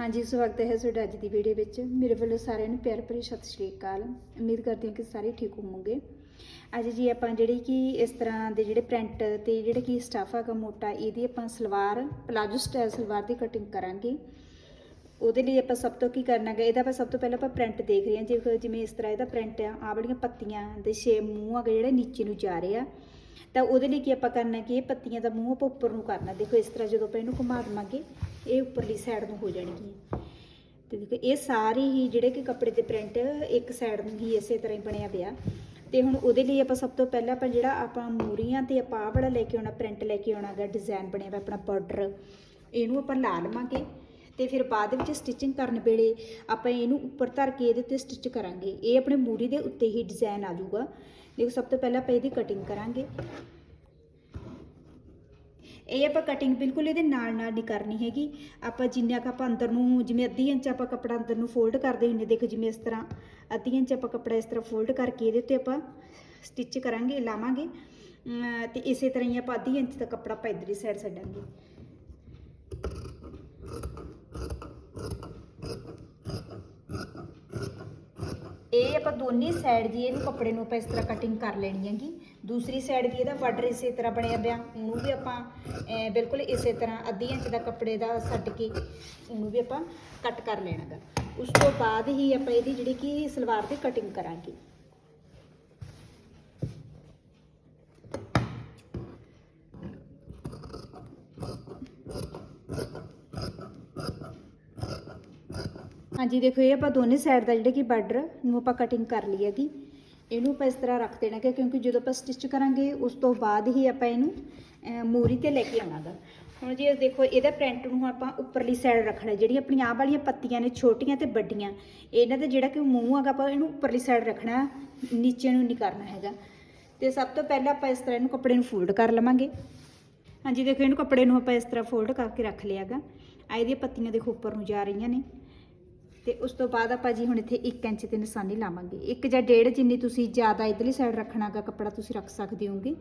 ਹਾਂਜੀ ਸਵਾਗਤ ਹੈ ਤੁਹਾਡਾ ਅੱਜ ਦੀ ਵੀਡੀਓ ਵਿੱਚ। ਮੇਰੇ ਵੱਲੋਂ ਸਾਰਿਆਂ ਨੂੰ ਪਿਆਰ ਭਰੀ ਸਤਿ ਸ਼੍ਰੀ ਅਕਾਲ। ਉਮੀਦ ਕਰਦੀ ਹਾਂ ਕਿ ਸਾਰੇ ਠੀਕ ਹੋਵੋਗੇ। ਅੱਜ ਜੀ ਆਪਾਂ ਜਿਹੜੀ ਕਿ ਇਸ ਤਰ੍ਹਾਂ ਦੇ ਜਿਹੜੇ ਪ੍ਰਿੰਟ ਤੇ ਜਿਹੜਾ ਕਿ ਸਟਾਫ ਹੈਗਾ ਮੋਟਾ, ਇਹਦੀ ਆਪਾਂ ਸਲਵਾਰ ਪਲਾਜੋ ਸਟਾਈਲ ਸਲਵਾਰ ਦੀ ਕਟਿੰਗ ਕਰਾਂਗੇ। ਉਹਦੇ ਲਈ ਆਪਾਂ ਸਭ ਤੋਂ ਕੀ ਕਰਨਾ ਹੈ ਇਹਦਾ ਆਪਾਂ ਸਭ ਤੋਂ ਪਹਿਲਾਂ ਆਪਾਂ ਪ੍ਰਿੰਟ ਦੇਖ ਰਹੇ ਹਾਂ। ਜਿਵੇਂ ਜਿਵੇਂ ਇਸ ਤਰ੍ਹਾਂ ਇਹਦਾ ਪ੍ਰਿੰਟ ਆ, ਆਹ ਵਾਲੀਆਂ ਪੱਤੀਆਂ ਦੇ ਛੇ ਮੂੰਹ ਹੈਗੇ ਜਿਹੜੇ ਨੀਚੇ ਨੂੰ ਜਾ ਰਹੇ। ਆ ਤਾਂ ਉਹਦੇ ਲਈ ਕੀ ਆਪਾਂ ਕਰਨਾ ਕਿ ਇਹ ਪੱਤੀਆਂ ਦਾ ਮੂੰਹ ਆਪਾਂ ਉੱਪਰ ਨੂੰ ਕਰਨਾ। ਦੇਖੋ ਇਸ ਤਰ੍ਹਾਂ ਜਦੋਂ ਆਪਾਂ ਇਹਨੂੰ ਘੁਮਾ ਦੇਵਾਂਗੇ, ਇਹ ਉੱਪਰਲੀ ਸਾਈਡ ਨੂੰ ਹੋ ਜਾਣਗੀਆਂ। ਤੇ ਦੇਖੋ, ਇਹ ਸਾਰੇ ਹੀ ਜਿਹੜੇ ਕਿ ਕੱਪੜੇ ਦੇ ਪ੍ਰਿੰਟ ਇੱਕ ਸਾਈਡ ਨੂੰ ਹੀ ਇਸੇ ਤਰ੍ਹਾਂ ਹੀ ਬਣਿਆ ਪਿਆ। ਤੇ ਹੁਣ ਉਹਦੇ ਲਈ ਆਪਾਂ ਸਭ ਤੋਂ ਪਹਿਲਾਂ ਆਪਾਂ ਜਿਹੜਾ ਆਪਾਂ ਮੂਰੀਆਂ ਤੇ ਆਪਾਂ ਆਹ ਵਾਲਾ ਲੈ ਕੇ ਆਉਣਾ ਪ੍ਰਿੰਟ ਲੈ ਕੇ ਆਉਣਾਗਾ ਡਿਜ਼ਾਈਨ ਬਣਿਆ ਹੋਇਆ ਆਪਣਾ ਬਾਰਡਰ ਇਹਨੂੰ ਆਪਾਂ ਲਾ ਲਵਾਂਗੇ। ਤੇ ਫਿਰ ਬਾਅਦ ਵਿੱਚ ਸਟਿਚਿੰਗ ਕਰਨ ਵੇਲੇ ਆਪਾਂ ਇਹਨੂੰ ਉੱਪਰ ਧਰ ਕੇ ਇਹਦੇ ਤੇ ਸਟਿਚ ਕਰਾਂਗੇ। ਇਹ ਆਪਣੇ ਮੂਰੀ ਦੇ ਉੱਤੇ ਹੀ ਡਿਜ਼ਾਈਨ ਆ ਜਾਊਗਾ। ਦੇਖੋ ਸਭ ਤੋਂ ਪਹਿਲਾਂ ਆਪਾਂ ਇਹਦੀ ਕਟਿੰਗ ਕਰਾਂਗੇ। ਇਹ ਆਪਾਂ ਕਟਿੰਗ ਬਿਲਕੁਲ ਇਹਦੇ ਨਾਲ ਨਾਲ ਨਹੀਂ ਕਰਨੀ ਹੈਗੀ। ਆਪਾਂ ਜਿੰਨਾ ਕੁ ਆਪਾਂ ਅੰਦਰ ਨੂੰ ਜਿਵੇਂ ਅੱਧੀ ਇੰਚ ਆਪਾਂ ਕੱਪੜਾ ਅੰਦਰ ਨੂੰ ਫੋਲਡ ਕਰਦੇ ਹੁੰਦੇ ਦੇਖੋ ਜਿਵੇਂ ਇਸ ਤਰ੍ਹਾਂ ਅੱਧੀ ਇੰਚ ਆਪਾਂ ਕੱਪੜਾ ਇਸ ਤਰ੍ਹਾਂ ਫੋਲਡ ਕਰਕੇ ਇਹਦੇ ਉੱਤੇ ਆਪਾਂ ਸਟਿਚ ਕਰਾਂਗੇ ਲਾਵਾਂਗੇ। ਅਮ, ਤੇ ਇਸੇ ਤਰ੍ਹਾਂ ਹੀ ਆਪਾਂ ਅੱਧੀ ਇੰਚ ਦਾ ਕੱਪੜਾ ਆਪਾਂ ਇਧਰਲੀ ਸਾਈਡ ਛੱਡਾਂਗੇ ਇਹ ਆਪਾਂ ਦੋਨੇ ਸਾਈਡ ਦੀ ਇਹਨੂੰ ਕੱਪੜੇ ਨੂੰ ਆਪਾਂ ਇਸ ਤਰ੍ਹਾਂ ਕਟਿੰਗ ਕਰ ਲੈਣੀ ਹੈਗੀ। ਦੂਸਰੀ ਸਾਈਡ ਵੀ ਇਹਦਾ ਬਾਰਡਰ ਇਸੇ ਤਰ੍ਹਾਂ ਬਣਿਆ ਪਿਆ। ਉਹਨੂੰ ਵੀ ਆਪਾਂ ਬਿਲਕੁਲ ਇਸੇ ਤਰ੍ਹਾਂ ਅੱਧੀ ਇੰਚ ਦਾ ਕੱਪੜੇ ਦਾ ਸੱਟ ਕੇ ਉਹਨੂੰ ਵੀ ਆਪਾਂ ਕੱਟ ਕਰ ਲੈਣਾਗਾ। ਉਸ ਤੋਂ ਬਾਅਦ ਹੀ ਆਪਾਂ ਇਹਦੀ ਜਿਹੜੀ ਕਿ ਸਲਵਾਰ ਦੀ ਕਟਿੰਗ ਕਰਾਂਗੇ। ਹਾਂਜੀ ਦੇਖੋ ਇਹ ਆਪਾਂ ਦੋਨੇ ਸਾਈਡ ਦਾ ਜਿਹੜਾ ਕਿ ਬਾਰਡਰ ਨੂੰ ਆਪਾਂ ਕਟਿੰਗ ਕਰ ਲਈ ਹੈਗੀ। ਇਹਨੂੰ ਆਪਾਂ ਇਸ ਤਰ੍ਹਾਂ ਰੱਖ ਦੇਣਾ ਕਿ ਕਿਉਂਕਿ ਜਦੋਂ ਆਪਾਂ ਸਟਿਚ ਕਰਾਂਗੇ ਉਸ ਤੋਂ ਬਾਅਦ ਹੀ ਆਪਾਂ ਇਹਨੂੰ ਅਹ, ਤੇ ਲੈ ਕੇ ਆਉਣਾਗਾ ਹੁਣ ਜੀ ਦੇਖੋ ਇਹਦਾ ਪ੍ਰਿੰਟ ਨੂੰ ਆਪਾਂ ਉੱਪਰਲੀ ਸਾਈਡ ਰੱਖਣਾ ਜਿਹੜੀ ਆਪਣੀ ਆਹ ਵਾਲੀਆਂ ਪੱਤੀਆਂ ਨੇ ਛੋਟੀਆਂ ਤੇ ਵੱਡੀਆਂ ਇਹਨਾਂ ਦਾ ਜਿਹੜਾ ਕਿ ਮੂੰਹ ਹੈਗਾ ਆਪਾਂ ਇਹਨੂੰ ਉੱਪਰਲੀ ਸਾਈਡ ਰੱਖਣਾ ਨੀਚੇ ਨੂੰ ਨਹੀਂ ਕਰਨਾ ਹੈਗਾ। ਤੇ ਸਭ ਤੋਂ ਪਹਿਲਾਂ ਆਪਾਂ ਇਸ ਤਰ੍ਹਾਂ ਇਹਨੂੰ ਕੱਪੜੇ ਨੂੰ ਫੋਲਡ ਕਰ ਲਵਾਂਗੇ। ਹਾਂਜੀ ਦੇਖੋ ਇਹਨੂੰ ਕੱਪੜੇ ਨੂੰ ਆਪਾਂ ਇਸ ਤਰ੍ਹਾਂ ਫੋਲਡ ਕਰਕੇ ਰੱਖ ਲਿਆਗਾ ਆ ਇਹਦੀਆਂ ਪੱਤੀਆਂ ਦੇਖੋ ਉੱਪਰ ਨੂੰ ਜਾ ਰਹੀਆਂ ਨੇ। ਤੇ ਉਸ ਤੋਂ ਬਾਅਦ ਆਪਾਂ ਜੀ ਹੁਣ ਇੱਥੇ 1 ਇੰਚ ਤੇ ਨਿਸ਼ਾਨੀ ਲਾਵਾਂਗੇ। ਇੱਕ ਜਾਂ ਡੇਢ ਜਿੰਨੀ ਤੁਸੀਂ ਜ਼ਿਆਦਾ ਇਧਰਲੀ ਸਾਈਡ ਰੱਖਣਾਗਾ ਕੱਪੜਾ ਤੁਸੀਂ ਰੱਖ ਸਕਦੇ ਹੋਗੇ।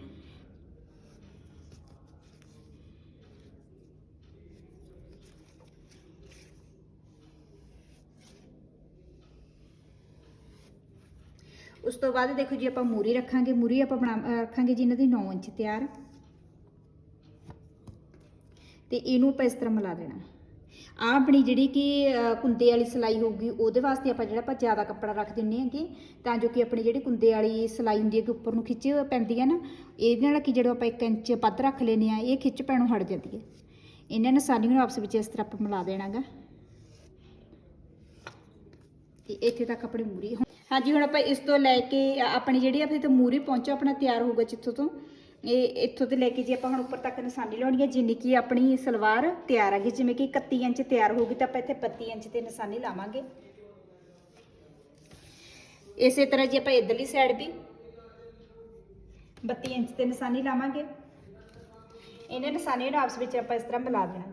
ਉਸ ਤੋਂ ਬਾਅਦ ਦੇਖੋ ਜੀ ਆਪਾਂ ਮੂਰੀ ਰੱਖਾਂਗੇ। ਮੂਰੀ ਆਪਾਂ ਬਣਾ ਰੱਖਾਂਗੇ ਜੀ ਇਹਨਾਂ ਦੀ 9 ਇੰਚ ਤਿਆਰ। ਤੇ ਇਹਨੂੰ ਆਪਾਂ ਇਸ ਤਰ੍ਹਾਂ ਮਿਲਾ ਦੇਣਾ। ਆ ਆਪਣੀ ਜਿਹੜੀ ਕਿ ਕੁੰਦੇ ਵਾਲੀ ਸਿਲਾਈ ਹੋਊਗੀ, ਉਹਦੇ ਵਾਸਤੇ ਆਪਾਂ ਜਿਹੜਾ ਆਪਾਂ ਜ਼ਿਆਦਾ ਕੱਪੜਾ ਰੱਖ ਦਿੰਨੇ ਆਂਗੇ ਤਾਂ ਜੋ ਕਿ ਆਪਣੀ ਜਿਹੜੀ ਕੁੰਦੇ ਵਾਲੀ ਸਿਲਾਈ ਹੁੰਦੀ ਹੈ ਕਿ ਉੱਪਰ ਨੂੰ ਖਿੱਚ ਪੈਂਦੀ ਹੈ ਨਾ, ਇਹਦੇ ਨਾਲ ਕਿ ਜਦੋਂ ਆਪਾਂ 1 ਇੰਚ ਵੱਧ ਰੱਖ ਲੈਨੇ ਆ ਇਹ ਖਿੱਚ ਪੈਣੋਂ ਹਟ ਜਾਂਦੀ ਹੈ। ਇਹਨਾਂ ਨੇ ਸਾਰੀਆਂ ਨੂੰ ਆਪਸ ਵਿੱਚ ਇਸ ਤਰ੍ਹਾਂ ਆਪਾਂ ਮਿਲਾ ਦੇਣਾਗਾ। ਤੇ ਇੱਥੇ ਤੱਕ ਆਪਣੀ ਮੂਰੀ, ਹਾਂਜੀ, ਹੁਣ ਆਪਾਂ ਇਸ ਤੋਂ ਲੈ ਕੇ ਆਪਣੀ ਜਿਹੜੀ ਆ ਤੋਂ ਮੂਰੀ ਪਹੁੰਚੋ, ਆਪਣਾ ਤਿਆਰ ਹੋਊਗਾ ਜਿੱਥੋਂ ਤੋਂ। ਇਹ ਇੱਥੋਂ ਤੇ ਲੈ ਕੇ ਜੇ ਆਪਾਂ ਹੁਣ ਉੱਪਰ ਤੱਕ ਨਿਸ਼ਾਨੀ ਲਾਉਣੀ ਹੈ, ਜਿੰਨੀ ਕਿ ਆਪਣੀ ਸਲਵਾਰ ਤਿਆਰ ਹੈਗੀ, ਜਿਵੇਂ ਕਿ 31 ਇੰਚ ਤਿਆਰ ਹੋਊਗੀ ਤਾਂ ਆਪਾਂ ਇੱਥੇ 32 ਇੰਚ ਤੇ ਨਿਸ਼ਾਨੀ ਲਾਵਾਂਗੇ। ਇਸੇ ਤਰ੍ਹਾਂ ਜੇ ਆਪਾਂ ਇਧਰਲੀ ਸਾਈਡ ਵੀ 32 ਇੰਚ ਤੇ ਨਿਸ਼ਾਨੀ ਲਾਵਾਂਗੇ। ਇਹਨਾਂ ਨਿਸ਼ਾਨੀਆਂ ਨੂੰ ਆਪਸ ਵਿੱਚ ਆਪਾਂ ਇਸ ਤਰ੍ਹਾਂ ਮਿਲਾ ਦੇਣਾ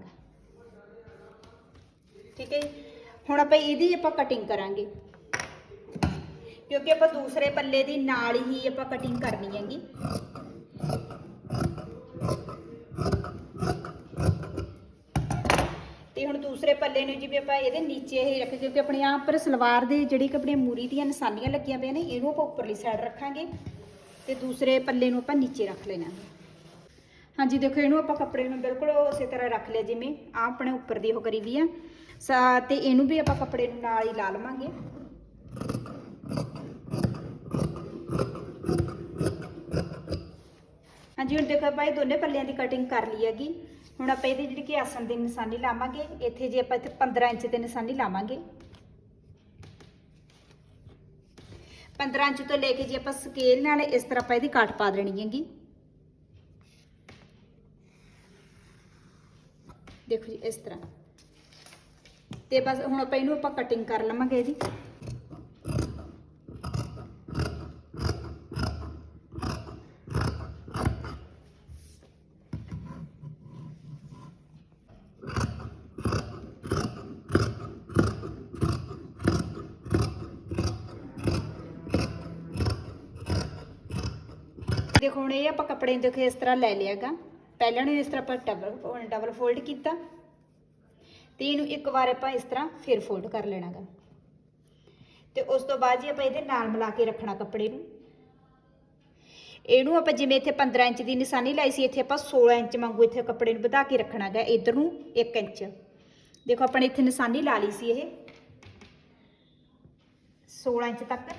ਠੀਕ ਹੈ ਹੁਣ ਆਪਾਂ ਇਹਦੀ ਆਪਾਂ ਕਟਿੰਗ ਕਰਾਂਗੇ। ਕਿਉਂਕਿ ਆਪਾਂ ਦੂਸਰੇ ਪੱਲੇ ਦੀ ਨਾਲ ਹੀ ਆਪਾਂ ਕਟਿੰਗ ਕਰਨੀ ਹੈਗੀ। ਤੇ ਹੁਣ ਦੂਸਰੇ ਪੱਲੇ ਨੂੰ ਜਿਵੇਂ ਆਪਾਂ ਇਹਦੇ ਨੀਚੇ ਹੀ ਰੱਖ ਕਿਉਂਕਿ ਆਪਣੀ ਆਹ ਪਰ ਸਲਵਾਰ ਦੇ ਜਿਹੜੀ ਕਿ ਆਪਣੀ ਮੂਰੀ ਦੀਆਂ ਨਿਸ਼ਾਨੀਆਂ ਲੱਗੀਆਂ ਪਈਆਂ ਨੇ, ਇਹਨੂੰ ਆਪਾਂ ਉੱਪਰਲੀ ਸਾਈਡ ਰੱਖਾਂਗੇ ਤੇ ਦੂਸਰੇ ਪੱਲੇ ਨੂੰ ਆਪਾਂ ਨੀਚੇ ਰੱਖ ਲੈਣਾ। ਹਾਂਜੀ, ਦੇਖੋ, ਇਹਨੂੰ ਆਪਾਂ ਕੱਪੜੇ ਨੂੰ ਬਿਲਕੁਲ ਉਸੇ ਤਰ੍ਹਾਂ ਰੱਖ ਲਿਆ, ਜਿਵੇਂ ਆ ਆਪਣੇ ਉੱਪਰ ਦੀ ਉਹ ਕਰੀ ਵੀ ਆ। ਸਾ, ਤੇ ਇਹਨੂੰ ਵੀ ਆਪਾਂ ਕੱਪੜੇ ਨੂੰ ਨਾਲ ਹੀ ਲਾ ਲਵਾਂਗੇ। ਹਾਂਜੀ, ਹੁਣ ਦੇਖੋ ਆਪਾਂ ਇਹ ਦੋਨੇ ਪੱਲਿਆਂ ਦੀ ਕਟਿੰਗ ਕਰ ਲਈ ਹੈਗੀ। ਹੁਣ ਆਪਾਂ ਇਹਦੀ ਜਿਹੜੀ ਕਿ ਆਸਣ ਦੀ ਨਿਸ਼ਾਨੀ ਲਾਵਾਂਗੇ, ਇੱਥੇ ਜੇ ਆਪਾਂ ਇੱਥੇ 15 ਇੰਚ ਤੇ ਨਿਸ਼ਾਨੀ ਲਾਵਾਂਗੇ। 15 ਇੰਚ ਤੋਂ ਲੈ ਕੇ ਜੇ ਆਪਾਂ ਸਕੇਲ ਨਾਲ ਇਸ ਤਰ੍ਹਾਂ ਆਪਾਂ ਇਹਦੀ ਕਾਟ ਪਾ ਦੇਣੀ ਹੈਗੀ। ਦੇਖੋ ਜੀ, ਇਸ ਤਰ੍ਹਾਂ। ਤੇ ਬਸ ਹੁਣ ਆਪਾਂ ਇਹਨੂੰ ਆਪਾਂ ਕਟਿੰਗ ਕਰ ਲਵਾਂਗੇ ਇਹਦੀ। ਦੇਖੋ ਹੁਣ ਇਹ ਆਪਾਂ ਕੱਪੜੇ ਦੇਖੋ ਇਸ ਤਰ੍ਹਾਂ ਲੈ ਲਿਆਗਾ ਪਹਿਲਾਂ ਨੂੰ ਇਸ ਤਰ੍ਹਾਂ ਆਪਾਂ ਡਬਲ ਡਬਲ ਫੋਲਡ ਕੀਤਾ। ਤੇ ਇਹਨੂੰ ਇੱਕ ਵਾਰ ਆਪਾਂ ਇਸ ਤਰ੍ਹਾਂ ਫਿਰ ਫੋਲਡ ਕਰ ਲੈਣਾਗਾ ਤੇ ਉਸ ਤੋਂ ਬਾਅਦ ਜੀ ਆਪਾਂ ਇਹਦੇ ਨਾਲ ਮਿਲਾ ਕੇ ਰੱਖਣਾ ਕੱਪੜੇ ਨੂੰ। ਇਹਨੂੰ ਆਪਾਂ ਜਿਵੇਂ ਇੱਥੇ 15 ਇੰਚ ਦੀ ਨਿਸ਼ਾਨੀ ਲਾਈ ਸੀ, ਇੱਥੇ ਆਪਾਂ 16 ਇੰਚ ਵਾਂਗੂ ਇੱਥੇ ਕੱਪੜੇ ਨੂੰ ਵਧਾ ਕੇ ਰੱਖਣਾ ਰੱਖਣਾਗਾ ਇਧਰ ਨੂੰ 1 ਇੰਚ। ਦੇਖੋ ਆਪਾਂ ਨੇ ਇੱਥੇ ਨਿਸ਼ਾਨੀ ਲਾ ਲਈ ਸੀ ਇਹ। 16 ਇੰਚ ਤੱਕ।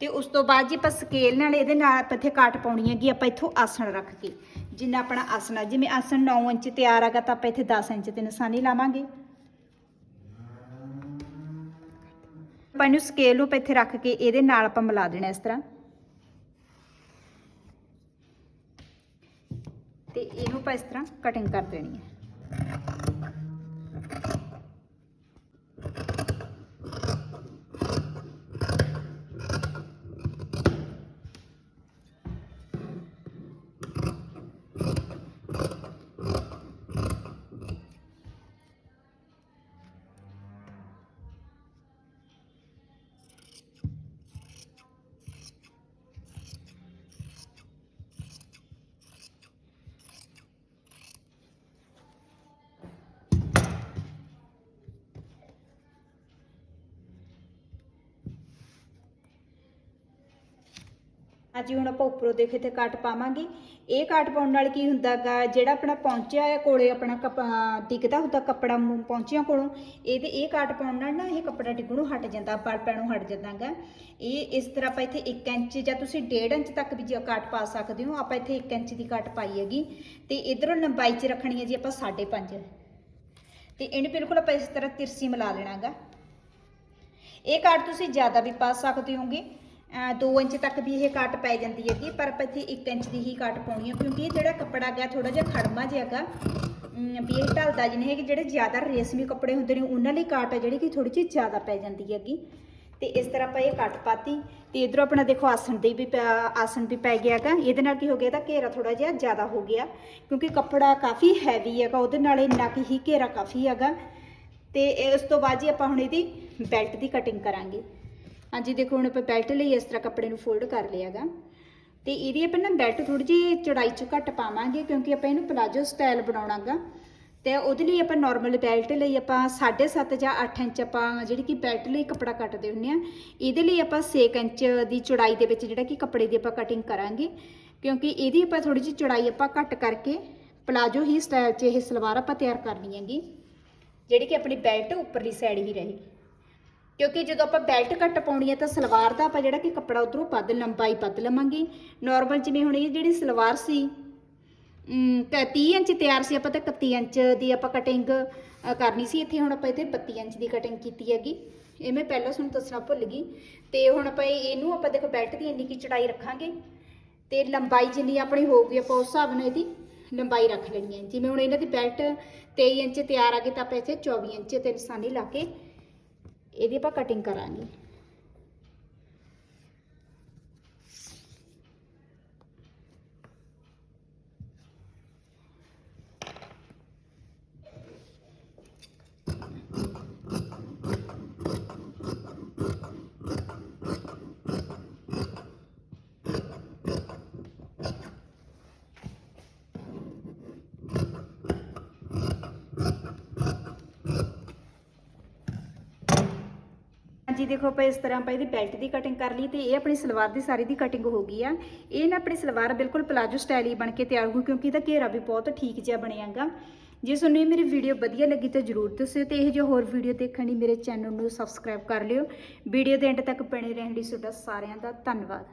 ਤੇ ਉਸ ਤੋਂ ਬਾਅਦ ਜੀ ਆਪਾਂ ਸਕੇਲ ਨਾਲ ਇਹਦੇ ਨਾਲ ਆਪਾਂ ਇੱਥੇ ਕਾਟ ਪਾਉਣੀ ਹੈਗੀ, ਆਪਾਂ ਇੱਥੋਂ ਆਸਣ ਰੱਖ ਕੇ। ਜਿੰਨਾ ਆਪਣਾ ਆਸਣ ਆ, ਜਿਵੇਂ ਆਸਣ 9 ਇੰਚ ਤਿਆਰ ਹੈਗਾ ਤਾਂ ਆਪਾਂ ਇੱਥੇ 10 ਇੰਚ ਤੇ ਨਿਸ਼ਾਨੀ ਲਾਵਾਂਗੇ। ਆਪਾਂ ਇਹਨੂੰ ਸਕੇਲ ਨੂੰ ਆਪਾਂ ਇੱਥੇ ਰੱਖ ਕੇ ਇਹਦੇ ਨਾਲ ਆਪਾਂ ਮਿਲਾ ਦੇਣਾ ਇਸ ਤਰ੍ਹਾਂ। ਤੇ ਇਹਨੂੰ ਆਪਾਂ ਇਸ ਤਰ੍ਹਾਂ ਕਟਿੰਗ ਕਰ ਦੇਣੀ ਹੈ। ਅੱਜ ਹੁਣ ਆਪਾਂ ਉੱਪਰੋਂ ਦੇਖੇ ਤੇ ਕੱਟ ਪਾਵਾਂਗੇ। ਇਹ ਕੱਟ ਪਾਉਣ ਨਾਲ ਕੀ ਹੁੰਦਾਗਾ, ਜਿਹੜਾ ਆਪਣਾ ਪਹੁੰਚਿਆ ਹੈ ਕੋਲੇ, ਆਪਣਾ ਕੱਪ- ਅਹ ਟਿਕਦਾ ਹੁੰਦਾ ਕੱਪੜਾ ਮੂੰਹ ਪਹੁੰਚਿਆ ਕੋਲੋਂ, ਇਹਦੇ, ਇਹ ਕੱਟ ਪਾਉਣ ਨਾਲ ਨਾ ਇਹ ਕੱਪੜਾ ਟਿਕਣੋਂ ਹਟ ਜਾਂਦਾ, ਬਲ ਪੈਣੋਂ ਹਟ ਜਾਂਦਾਗਾ। ਇਹ ਇਸ ਤਰ੍ਹਾਂ ਆਪਾਂ ਇੱਥੇ 1 ਇੰਚ ਜਾਂ ਤੁਸੀਂ 1.5 ਇੰਚ ਤੱਕ ਵੀ ਜੇ ਕੱਟ ਪਾ ਸਕਦੇ ਹੋ, ਆਪਾਂ ਇੱਥੇ 1 ਇੰਚ ਦੀ ਕੱਟ ਪਾਈ ਹੈਗੀ। ਤੇ ਇਧਰੋਂ ਲੰਬਾਈ 'ਚ ਰੱਖਣੀ ਹੈ ਜੀ ਆਪਾਂ 5.5 ਤੇ ਇਹਨੂੰ ਬਿਲਕੁਲ ਆਪਾਂ ਇਸ ਤਰ੍ਹਾਂ ਤਿਰਸੀ ਮਿਲਾ ਲੈਣਾਗਾ। ਇਹ ਕਾਟ ਤੁਸੀਂ ਜ਼ਿਆਦਾ ਵੀ ਪਾ ਸਕਦੇ ਹੋਗੇ। 2 ਇੰਚ ਤੱਕ ਵੀ ਇਹ ਕਾਟ ਪੈ ਜਾਂਦੀ ਹੈਗੀ, ਪਰ ਆਪਾਂ ਇੱਥੇ 1 ਇੰਚ ਦੀ ਹੀ ਕਾਟ ਪਾਉਣੀ ਹੈ, ਕਿਉਂਕਿ ਇਹ ਜਿਹੜਾ ਕੱਪੜਾ ਗਿਆ ਥੋੜਾ ਜਿਹਾ ਖੜਮਾ ਜਿਹਾ ਹੈਗਾ। ਵੀ ਇਹ ਢਲਦਾ ਜਿਹਨੇ ਹੈ ਕਿ ਜਿਹੜੇ ਜ਼ਿਆਦਾ ਰੇਸ਼ਮੀ ਕੱਪੜੇ ਹੁੰਦੇ ਨੇ, ਉਹਨਾਂ ਲਈ ਕਾਟ ਹੈ ਜਿਹੜੀ ਕਿ ਥੋੜੀ ਜਿਹੀ ਜ਼ਿਆਦਾ ਪੈ ਜਾਂਦੀ ਹੈਗੀ। ਤੇ ਇਸ ਤਰ੍ਹਾਂ ਆਪਾਂ ਇਹ ਕੱਟ ਪਾਤੀ, ਤੇ ਇਧਰੋਂ ਆਪਣਾ ਦੇਖੋ ਆਸਣ ਦੇ ਵੀ ਪਿਆ- ਆਸਣ ਵੀ ਪੈ ਗਿਆ ਹੈਗਾ। ਇਹਦੇ ਨਾਲ ਕੀ ਹੋ ਗਿਆ ਤਾਂ ਘੇਰਾ ਥੋੜਾ ਜਿਹਾ ਜ਼ਿਆਦਾ ਹੋ ਗਿਆ, ਕਿਉਂਕਿ ਕੱਪੜਾ ਕਾਫੀ ਹੈਵੀ ਹੈਗਾ, ਉਹਦੇ ਨਾਲ ਇੰਨਾ ਕੀ ਹੀ ਘੇਰਾ ਕਾਫੀ ਹੈਗਾ। ਤੇ ਉਸ ਤੋਂ ਬਾਅਦ ਜੀ ਆਪਾਂ ਹੁਣ ਇਹਦੀ ਬੈਲਟ ਦੀ ਕਟਿੰਗ ਕਰਾਂਗੇ। ਹਾਂਜੀ, ਦੇਖੋ ਹੁਣ ਆਪਾਂ ਬੈਲਟ ਲਈ ਇਸ ਤਰ੍ਹਾਂ ਕੱਪੜੇ ਨੂੰ ਫੋਲਡ ਕਰ ਲਿਆਗਾ ਤੇ ਇਹਦੀ ਆਪਾਂ ਨਾ ਬੈਲਟ ਥੋੜੀ ਜਿਹੀ ਚੌੜਾਈ ਚ ਘੱਟ ਪਾਵਾਂਗੇ ਕਿਉਂਕਿ ਆਪਾਂ ਇਹਨੂੰ ਪਲਾਜੋ ਸਟਾਈਲ ਬਣਾਉਣਾਗਾ ਤੇ ਉਹਦੇ ਲਈ ਆਪਾਂ ਨਾਰਮਲ ਬੈਲਟ ਲਈ ਆਪਾਂ 7.5 ਜਾਂ 8 ਇੰਚ ਆਪਾਂ ਜਿਹੜੀ ਕਿ ਬੈਲਟ ਲਈ ਕੱਪੜਾ ਕੱਟਦੇ ਹੁੰਨੇ ਆ, ਇਹਦੇ ਲਈ ਆਪਾਂ 6 ਇੰਚ ਦੀ ਚੌੜਾਈ ਦੇ ਵਿੱਚ ਜਿਹੜਾ ਕਿ ਕੱਪੜੇ ਦੀ ਆਪਾਂ ਕਟਿੰਗ ਕਰਾਂਗੇ। ਕਿਉਂਕਿ ਇਹਦੀ ਆਪਾਂ ਥੋੜੀ ਜਿਹੀ ਚੌੜਾਈ ਆਪਾਂ ਘੱਟ ਕਰਕੇ ਪਲਾਜੋ ਹੀ ਸਟਾਈਲ 'ਚ ਇਹ ਸਲਵਾਰ ਆਪਾਂ ਤਿਆਰ ਕਰਨੀ ਹੈਗੀ, ਜਿਹੜੀ ਕਿ ਆਪਣੀ ਬੈਲਟ ਉੱਪਰਲੀ ਸਾਈਡ ਹੀ ਰਹੇਗੀ। ਕਿਉਂਕਿ ਜਦੋਂ ਆਪਾਂ ਬੈਲਟ ਕੱਟ ਪਾਉਣੀ ਹੈ ਤਾਂ ਸਲਵਾਰ ਦਾ ਆਪਾਂ ਜਿਹੜਾ ਕਿ ਕੱਪੜਾ ਉਧਰੋਂ ਵੱਧ ਲੰਬਾਈ ਵੱਧ ਲਵਾਂਗੇ। ਨਾਰਮਲ ਜਿਵੇਂ ਹੁਣ ਇਹ ਜਿਹੜੀ ਸਲਵਾਰ ਸੀ ਅਮ, 30 ਇੰਚ ਤਿਆਰ ਸੀ ਆਪਾਂ ਤਾਂ 31 ਇੰਚ ਦੀ ਆਪਾਂ ਕਟਿੰਗ ਕਰਨੀ ਸੀ। ਇੱਥੇ ਹੁਣ ਆਪਾਂ ਇੱਥੇ 32 ਇੰਚ ਦੀ ਕਟਿੰਗ ਕੀਤੀ ਹੈਗੀ। ਇਹ ਮੈਂ ਪਹਿਲਾਂ ਤੁਹਾਨੂੰ ਦੱਸਣਾ ਭੁੱਲ ਗਈ। ਤੇ ਹੁਣ ਆਪਾਂ ਇਹ- ਇਹਨੂੰ ਆਪਾਂ ਦੇਖੋ ਬੈਲਟ ਦੀ ਇੰਨੀ ਕੀ ਚੜਾਈ ਰੱਖਾਂਗੇ। ਤੇ ਲੰਬਾਈ ਜਿੰਨੀ ਆਪਣੀ ਹੋਊਗੀ ਆਪਾਂ ਉਸ ਹਿਸਾਬ ਨਾਲ ਇਹਦੀ ਲੰਬਾਈ ਰੱਖ ਲੈਣੀ ਹੈ। ਜਿਵੇਂ ਹੁਣ ਇਹਨਾਂ ਦੀ ਬੈਲਟ 23 ਇੰਚ ਤਿਆਰ ਆ ਗਈ ਤਾਂ ਆਪਾਂ ਇੱਥੇ 24 ਇੰਚ ਤੇ ਨਿਸ਼ਾਨੀ ਲਾ ਕੇ ਇਹਦੀ ਆਪਾਂ ਕਟਿੰਗ ਕਰਾਂਗੇ। ਦੇਖੋ ਆਪਾਂ ਇਸ ਤਰ੍ਹਾਂ ਆਪਾਂ ਇਹਦੀ ਬੈਲਟ ਦੀ ਕਟਿੰਗ ਕਰ ਲਈ ਤੇ ਇਹ ਆਪਣੀ ਸਲਵਾਰ ਦੀ ਸਾਰੀ ਦੀ ਕਟਿੰਗ ਹੋ ਗਈ ਆ। ਇਹ ਨਾ ਆਪਣੀ ਸਲਵਾਰ ਬਿਲਕੁਲ ਪਲਾਜੋ ਸਟਾਈਲ ਹੀ ਬਣ ਕੇ ਤਿਆਰ ਹੋ ਕਿਉਂਕਿ ਇਹਦਾ ਘੇਰਾ ਵੀ ਬਹੁਤ ਠੀਕ ਜਿਹਾ ਬਣਿਆਗਾ ਜੇ ਤੁਹਾਨੂੰ ਇਹ ਮੇਰੀ ਵੀਡੀਓ ਵਧੀਆ ਲੱਗੀ ਤਾਂ ਜਰੂਰ ਦੱਸਿਓ ਤੇ ਇਹ ਜੋ ਹੋਰ ਵੀਡੀਓ ਦੇਖਣ ਲਈ ਮੇਰੇ ਚੈਨਲ ਨੂੰ ਸਬਸਕ੍ਰਾਈਬ ਕਰ ਲਿਓ। ਵੀਡੀਓ ਦੇ ਐਂਡ ਤੱਕ ਬਣੇ ਰਹਿਣ ਲਈ ਤੁਹਾਡਾ ਸਾਰਿਆਂ ਦਾ ਧੰਨਵਾਦ।